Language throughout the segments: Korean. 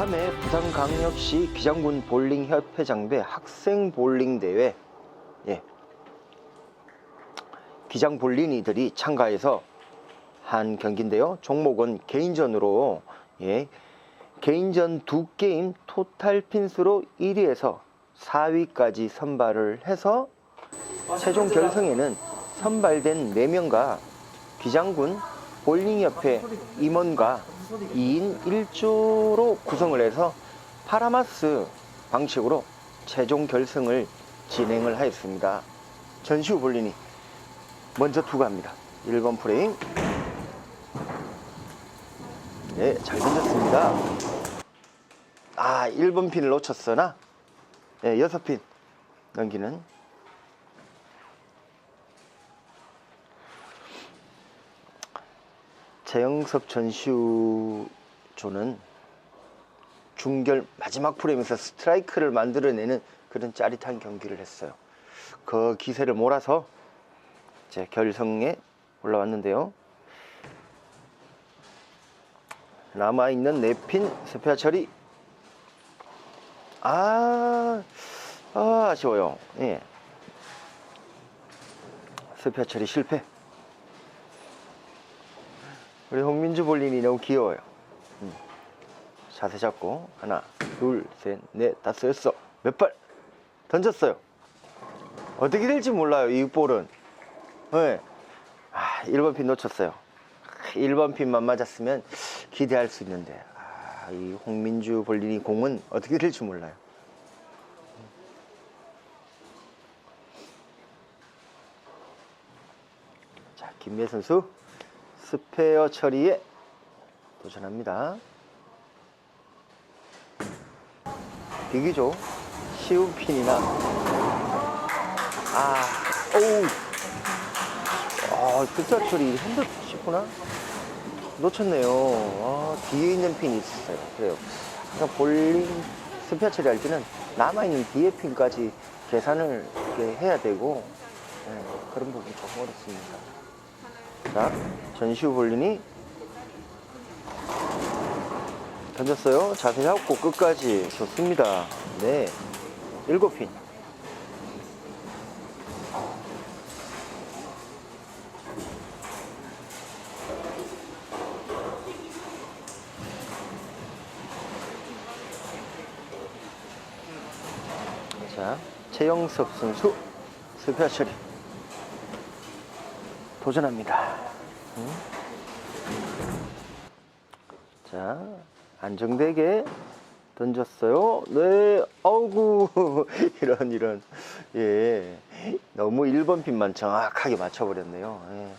제3회 부산광역시 기장군 볼링협회 장배 학생 볼링 대회 예. 기장 볼린이들이 참가해서 한 경기인데요. 종목은 개인전으로 예. 개인전 두 게임 토탈 핀수로 1위에서 4위까지 선발을 해서 최종 결승에는 선발된 4명과 기장군 볼링협회 임원과 2인 1조로 구성을 해서 파라마스 방식으로 최종 결승을 진행을 하였습니다. 전시우 볼린이 먼저 투구합니다. 1번 프레임. 네, 잘 던졌습니다. 아, 1번 핀을 놓쳤으나, 네, 6핀 넘기는 재영섭 전시우조는 중결 마지막 프레임에서 스트라이크를 만들어내는 그런 짜릿한 경기를 했어요. 그 기세를 몰아서 제 결승에 올라왔는데요. 남아있는 네핀 스페어 처리. 아, 아, 아쉬워요. 예. 스페어 처리 실패. 우리 홍민주 볼린이 너무 귀여워요. 음. 자세 잡고 하나, 둘, 셋, 넷, 다섯, 여섯 몇 발 던졌어요. 어떻게 될지 몰라요 이 볼은. 네. 아, 1번 핀 놓쳤어요. 1번 핀만 맞았으면 기대할 수 있는데 아, 이 홍민주 볼린이 공은 어떻게 될지 몰라요. 자, 김미애 선수 스페어 처리에 도전합니다. 비기죠. 쉬운 핀이나 아, 오우. 아, 글자 처리 핸드 싶구나. 놓쳤네요. 아, 뒤에 있는 핀이 있었어요. 그래요. 그러니까 볼링 스페어 처리할 때는 남아있는 뒤에 핀까지 계산을 이렇게 해야 되고, 네, 그런 부분이 조금 어렵습니다. 자, 전시우 볼린이 던졌어요. 자세 잡고 끝까지 좋습니다. 네, 일곱 핀. 자, 최영섭 선수 처리 도전합니다. 음. 자, 안정되게 던졌어요. 네, 아우구, 이런, 이런. 예. 너무 1번 핀만 정확하게 맞춰버렸네요. 예.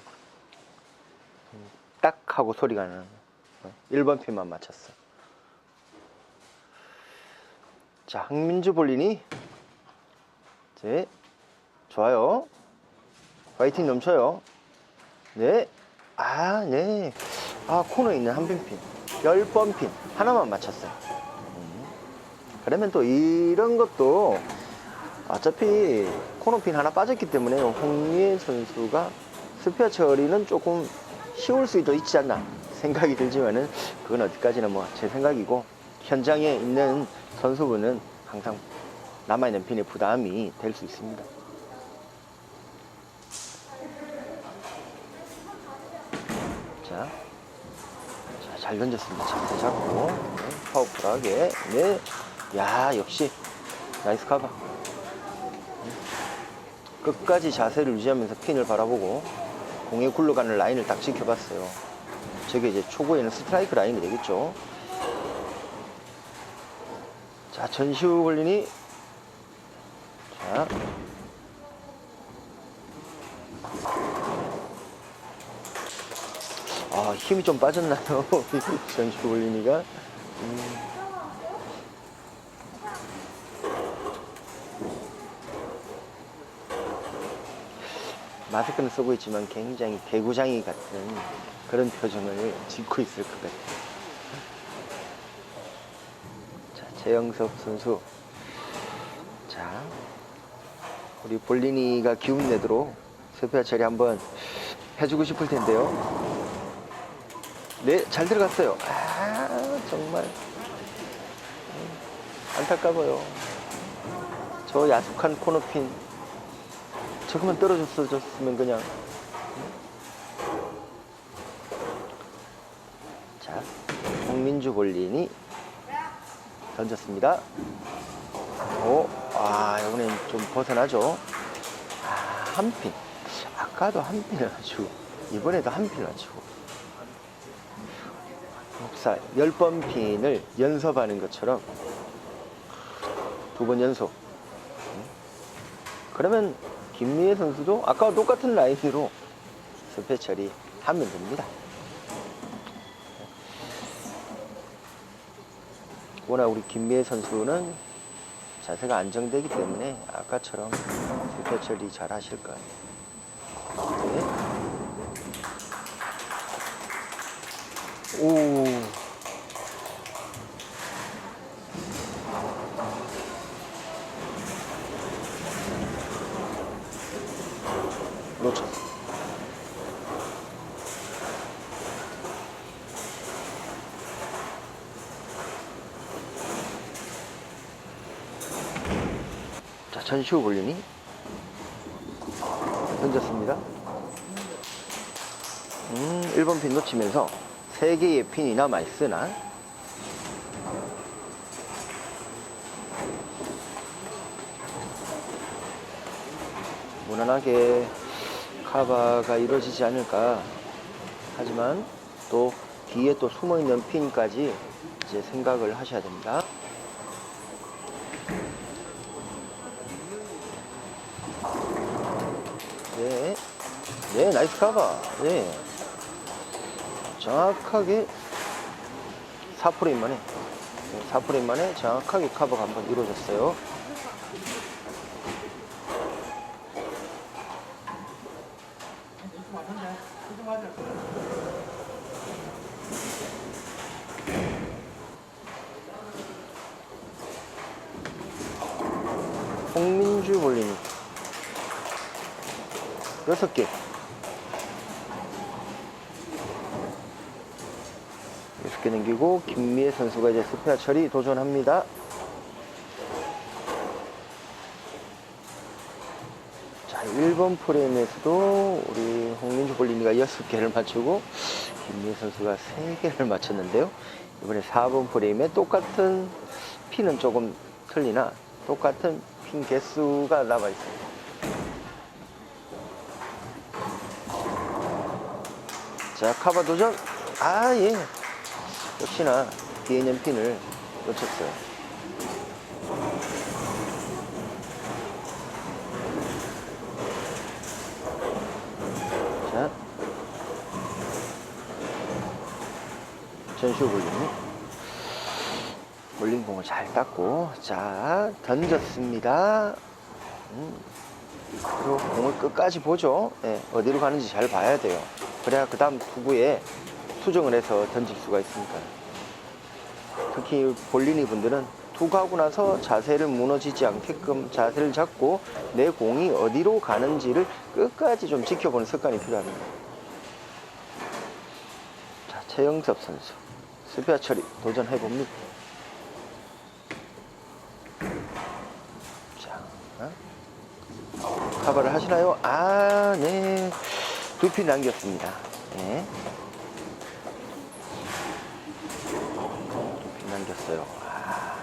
음, 딱 하고 소리가 나는. 1번 핀만 맞췄어. 자, 황민주 볼린이. 네, 좋아요. 파이팅 넘쳐요. 네. 아, 네. 아, 코너에 있는 한빈 핀. 10번 핀. 하나만 맞췄어요. 음. 그러면 또 이런 것도 어차피 코너핀 하나 빠졌기 때문에 홍미애 선수가 스페어 처리는 조금 쉬울 수도 있지 않나 생각이 들지만은 그건 어디까지나 뭐 제 생각이고 현장에 있는 선수분은 항상 남아있는 핀의 부담이 될 수 있습니다. 자, 자, 잘 던졌습니다. 자세 잡고, 네, 파워풀하게, 네. 야, 역시, 나이스 카바. 네. 끝까지 자세를 유지하면서 핀을 바라보고, 공에 굴러가는 라인을 딱 지켜봤어요. 저게 이제 초보에는 스트라이크 라인이 되겠죠. 자, 전시우 걸리니, 자, 아, 힘이 좀 빠졌나요? 전시우 걸리니가. 음. 마스크는 쓰고 있지만 굉장히 개구장이 같은 그런 표정을 짓고 있을 것 같아요. 자, 최영섭 선수. 자, 우리 볼린이가 기운 내도록 스페어 처리 한번 해주고 싶을 텐데요. 네, 잘 들어갔어요. 아, 정말. 안타까워요. 저 야속한 코너핀 저거만 떨어졌었으면 그냥 자 홍민주 볼린이 던졌습니다. 오, 아 이번엔 좀 벗어나죠. 아, 한 핀. 아까도 한 핀을 맞추고 이번에도 한 핀을 목 사 10번 핀을 연습하는 것처럼 두 번 연속 그러면 김미애 선수도 아까와 똑같은 라인으로 스페 처리 하면 됩니다. 워낙 우리 김미애 선수는 자세가 안정되기 때문에 아까처럼 스페 처리 잘 하실 거예요. 네. 오. 전시호 볼리니 던졌습니다. 음, 1번 핀 놓치면서 3개의 핀이 남아있으나 무난하게 카바가 이루어지지 않을까 하지만 또 뒤에 또 숨어있는 핀까지 이제 생각을 하셔야 됩니다. 네. 네, 나이스 카바. 네. 정확하게 4프레임 만에, 4프레임 만에 정확하게 카바가 한번 이루어졌어요. 홍민주 볼리니 여섯 개. 남기고 김미애 선수가 이제 스페어 처리 도전합니다. 자, 1번 프레임에서도 우리 홍민주 볼리니가 여섯 개를 맞추고 김미애 선수가 세 개를 맞췄는데요. 이번에 4번 프레임에 똑같은 핀은 조금 틀리나 똑같은 핀 개수가 남아 있습니다. 자, 카바 도전. 아, 예. 역시나 뒤에 있는 핀을 놓쳤어요. 자. 전슈 볼링. 볼링 공을 잘 닦고, 자, 던졌습니다. 음. 그리고 공을 끝까지 보죠. 예, 어디로 가는지 잘 봐야 돼요. 그래야 그 다음 투구에 수정을 해서 던질 수가 있으니까. 특히 볼리니 분들은 투구하고 나서 자세를 무너지지 않게끔 자세를 잡고 내 공이 어디로 가는지를 끝까지 좀 지켜보는 습관이 필요합니다. 자, 최영섭 선수. 스페어 처리 도전해봅니다. 자, 어? 카바를 하시나요? 아, 네. 두핀 남겼습니다. 네. 남겼어요. 아.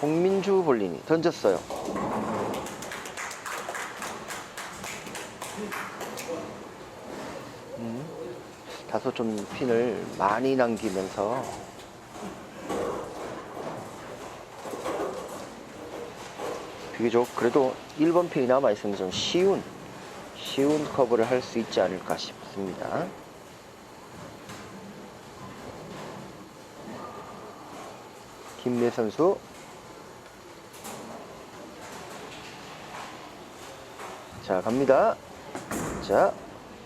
홍민주 볼린이 던졌어요. 다소 좀 핀을 많이 남기면서 비교적 그래도 1번 핀이 남아있으면 좀 쉬운 쉬운 커브를 할 수 있지 않을까 싶습니다 김매 선수 자 갑니다 자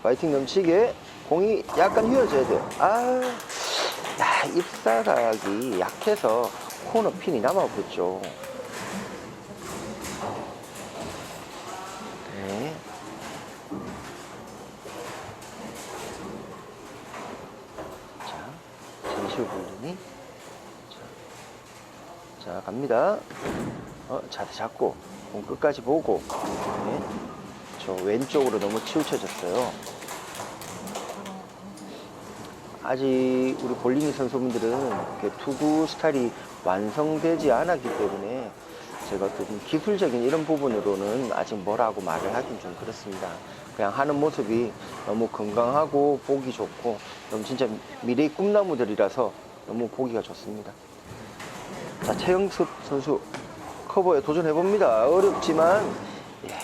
파이팅 넘치게 공이 약간 휘어져야 돼요. 아, 야, 입사각이 약해서 코너 핀이 남아버렸죠. 식으로 돌리니? 자, 갑니다. 어, 자, 잡고, 공 끝까지 보고, 네. 저 왼쪽으로 너무 치우쳐졌어요. 아직 우리 볼링이 선수분들은 투구 스타일이 완성되지 않았기 때문에 제가 조금 기술적인 이런 부분으로는 아직 뭐라고 말을 하긴 좀 그렇습니다. 그냥 하는 모습이 너무 건강하고 보기 좋고 너무 진짜 미래의 꿈나무들이라서 너무 보기가 좋습니다. 자, 최영섭 선수 커버에 도전해봅니다. 어렵지만 예.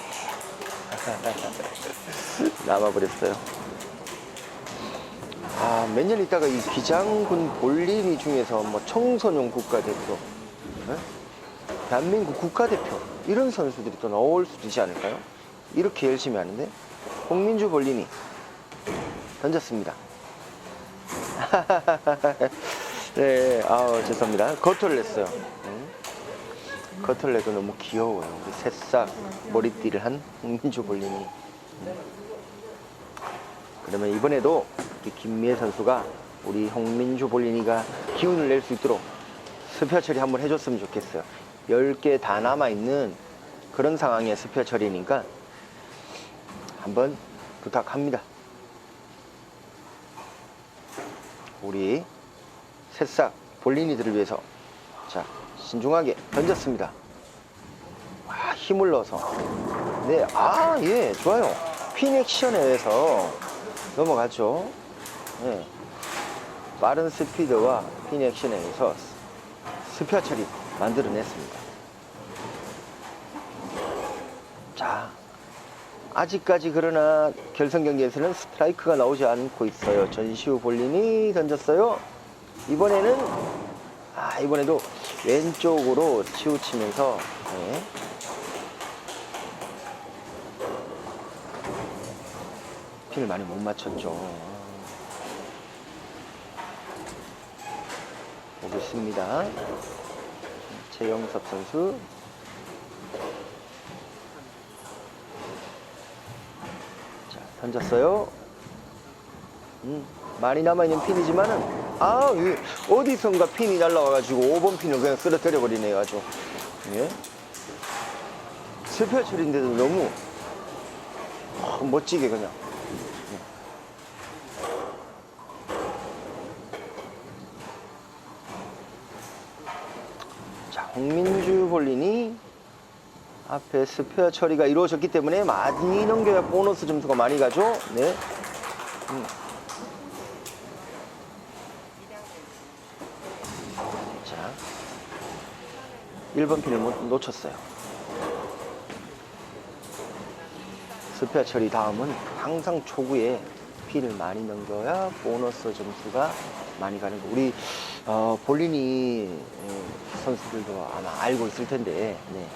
남아버렸어요. 아, 몇 년 있다가 이 기장군 볼리비 중에서 뭐 청소년 국가대표, 예? 대한민국 국가대표, 이런 선수들이 또 나올 수도 있지 않을까요? 이렇게 열심히 하는데, 홍민주 볼리니 던졌습니다. 네, 아우, 죄송합니다. 거토를 냈어요. 음. 거토를 내도 너무 귀여워요. 우리 새싹 머리띠를 한 홍민주 볼리니. 그러면 이번에도 우리 김미애 선수가 우리 홍민주 볼리니가 기운을 낼 수 있도록 스페어 처리 한번 해줬으면 좋겠어요. 10개 다 남아있는 그런 상황의 스페어 처리니까 한번 부탁합니다. 우리 새싹 볼리니들을 위해서 자 신중하게 던졌습니다. 와, 힘을 넣어서 네, 아, 예, 좋아요. 핀 액션에 의해서 넘어갔죠. 네. 빠른 스피드와 핀 액션에 의해서 스피어 처리 만들어냈습니다. 자, 아직까지 그러나 결승 경기에서는 스트라이크가 나오지 않고 있어요. 전시우 볼린이 던졌어요. 이번에는 아 이번에도 왼쪽으로 치우치면서 네. 핀을 많이 못 맞췄죠. 보겠습니다. 최영섭 선수. 던졌어요. 음, 많이 남아있는 핀이지만은, 아, 이 어디선가 핀이 날라와가지고 5번 핀을 그냥 쓰러뜨려 버리네요, 아주. 예. 스페어 처리인데도 너무 아, 멋지게 그냥. 자, 홍민주 볼린이 앞에 스페어 처리가 이루어졌기 때문에 많이 넘겨야 보너스 점수가 많이 가죠. 네. 음. 자, 1번 핀을 못- 놓쳤어요. 스페어 처리 다음은 항상 초구에 핀을 많이 넘겨야 보너스 점수가 많이 가는 거. 우리 어, 볼리니 어, 선수들도 아마 알고 있을 텐데. 네.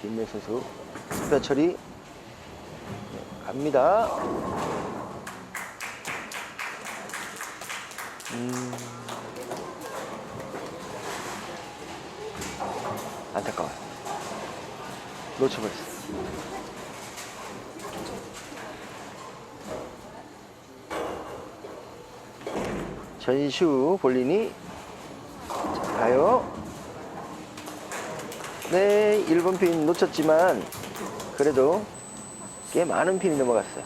김민 선수 스페어 처리 네, 갑니다. 음. 안타까워요. 놓쳐버렸어요. 전슈 자, 가요. 네, 1번 핀 놓쳤지만 그래도 꽤 많은 핀이 넘어갔어요.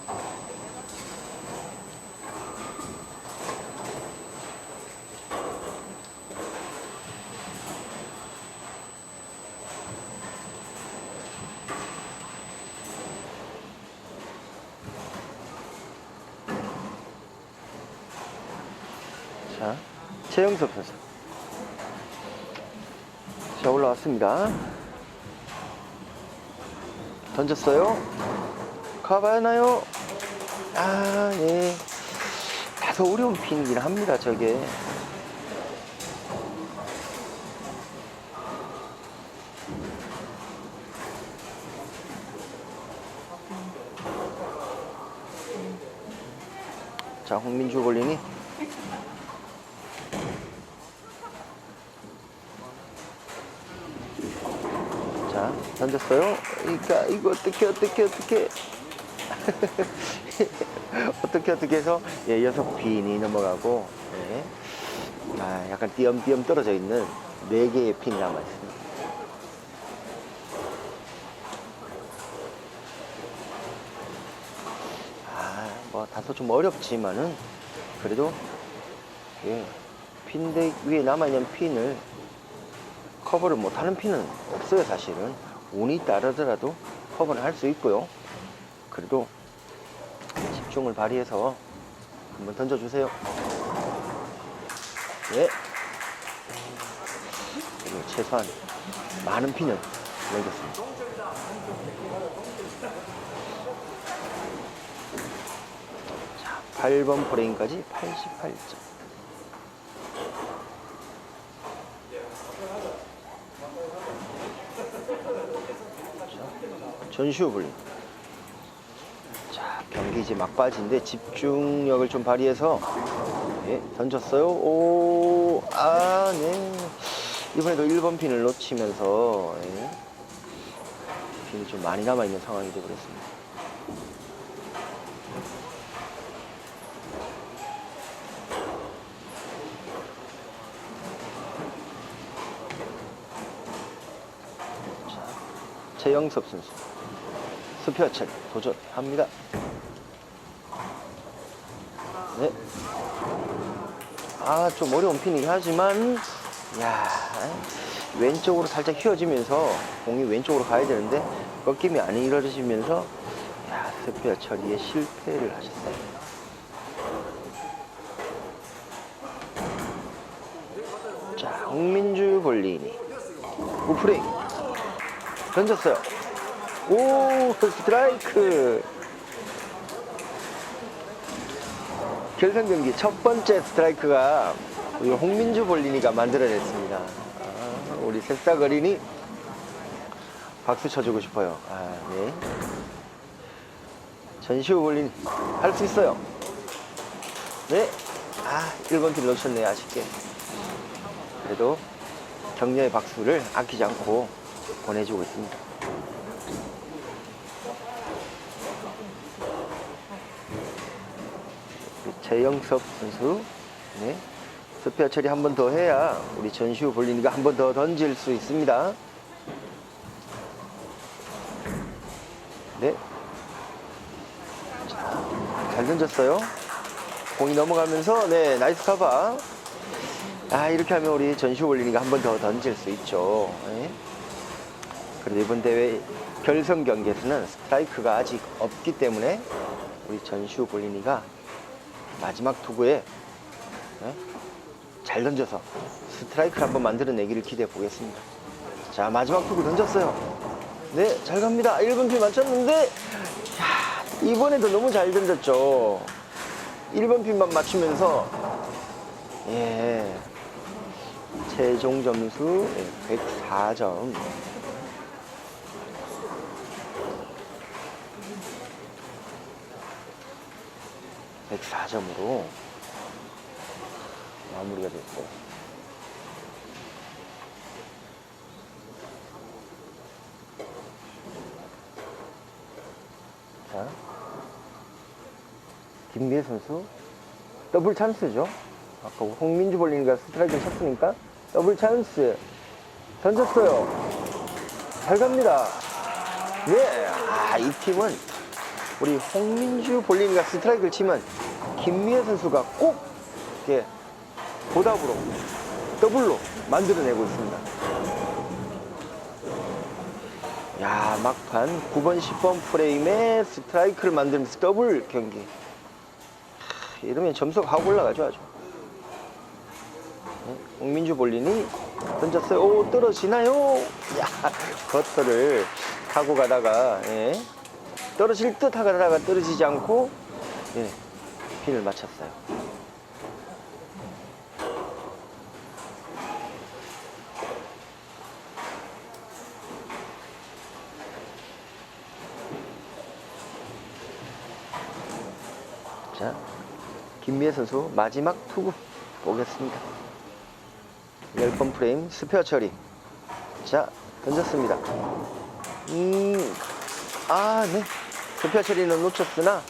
자, 최영석 선수. 자, 올라왔습니다. 던졌어요. 가봐야 나요? 아, 네. 다소 어려운 핀이긴 합니다, 저게. 자, 홍민주 볼링이 자, 던졌어요. 그러니까 이거 어떻게 어떻게 어떻게 어떻게 어떻게 해서 예, 여섯 핀이 넘어가고 예. 아, 약간 띄엄띄엄 떨어져 있는 네 개의 핀이 남아 있습니다. 아, 뭐 다소 좀 어렵지만은 그래도 예, 핀덱 위에 남아 있는 핀을 커버를 못하는 핀은 없어요, 사실은. 운이 따르더라도 커버는 할 수 있고요. 그래도 집중을 발휘해서 한번 던져주세요. 예. 그리고 최소한 많은 핀을 넣겠습니다. 자, 8번 프레임까지 88점. 불림. 자, 경기 이제 막바지인데 집중력을 좀 발휘해서 예, 던졌어요. 오, 아, 네. 이번에도 1번 핀을 놓치면서 예, 핀이 좀 많이 남아있는 상황이 되어버렸습니다. 자, 최영섭 선수. 스피어 처리 도전합니다. 네. 아, 좀 어려운 핀이긴 하지만, 야 왼쪽으로 살짝 휘어지면서 공이 왼쪽으로 가야 되는데, 꺾임이 안 이루어지면서, 야 스피어 처리에 실패를 하셨어요. 자, 홍민주 볼리니. 우프레임. 던졌어요. 오, 스트라이크. 결승 경기 첫 번째 스트라이크가 우리 홍민주 볼리니가 만들어냈습니다. 아, 우리 새싹 어린이 박수 쳐주고 싶어요. 아, 네. 전시우 볼리니 할 수 있어요. 네. 아, 1번 길 놓쳤네요. 아쉽게. 그래도 격려의 박수를 아끼지 않고 보내주고 있습니다. 우리 최영섭 선수, 네. 스페어 처리 한 번 더 해야 우리 전시우 볼리니가 한 번 더 던질 수 있습니다. 네. 자, 잘 던졌어요. 공이 넘어가면서, 네, 나이스 커버. 아, 이렇게 하면 우리 전시우 볼리니가 한 번 더 던질 수 있죠. 네. 그래도 이번 대회 결승 경기에서는 스트라이크가 아직 없기 때문에 우리 전시우 볼리니가 마지막 투구에 네? 잘 던져서 스트라이크를 한번 만들어내기를 기대해 보겠습니다. 자, 마지막 투구 던졌어요. 네, 잘 갑니다. 1번 피 맞췄는데, 야, 이번에도 너무 잘 던졌죠. 1번 핀만 맞추면서, 예, 최종 점수 104점. 104점으로 마무리가 됐고. 자 김미애 선수 더블 찬스죠. 아까 홍민주 볼리니가 스트라이크 쳤으니까 더블 찬스 던졌어요. 잘 갑니다. 예, 아, 이 팀은 우리 홍민주 볼링과 스트라이크를 치면 김미애 선수가 꼭 이렇게 보답으로 더블로 만들어내고 있습니다. 야 막판 9번 10번 프레임에 스트라이크를 만들면서 더블 경기. 하, 이러면 점수가 확 올라가죠 아주. 네, 홍민주 볼린이 던졌어요. 오 떨어지나요? 야 버터를 타고 가다가 예. 떨어질 듯 하다가 떨어지지 않고 예, 핀을 맞췄어요. 자, 김미애 선수 마지막 투구 보겠습니다. 10번 프레임 스페어 처리. 자, 던졌습니다. 음, 아, 네. 스페어 처리는 놓쳤으나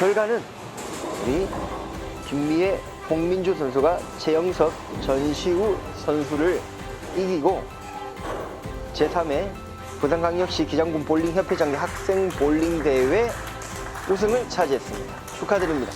결과는 우리 김미애 홍민주 선수가 최영석, 전시우 선수를 이기고 제3회 부산광역시 기장군 볼링협회장 학생 볼링 대회 우승을 차지했습니다. 축하드립니다.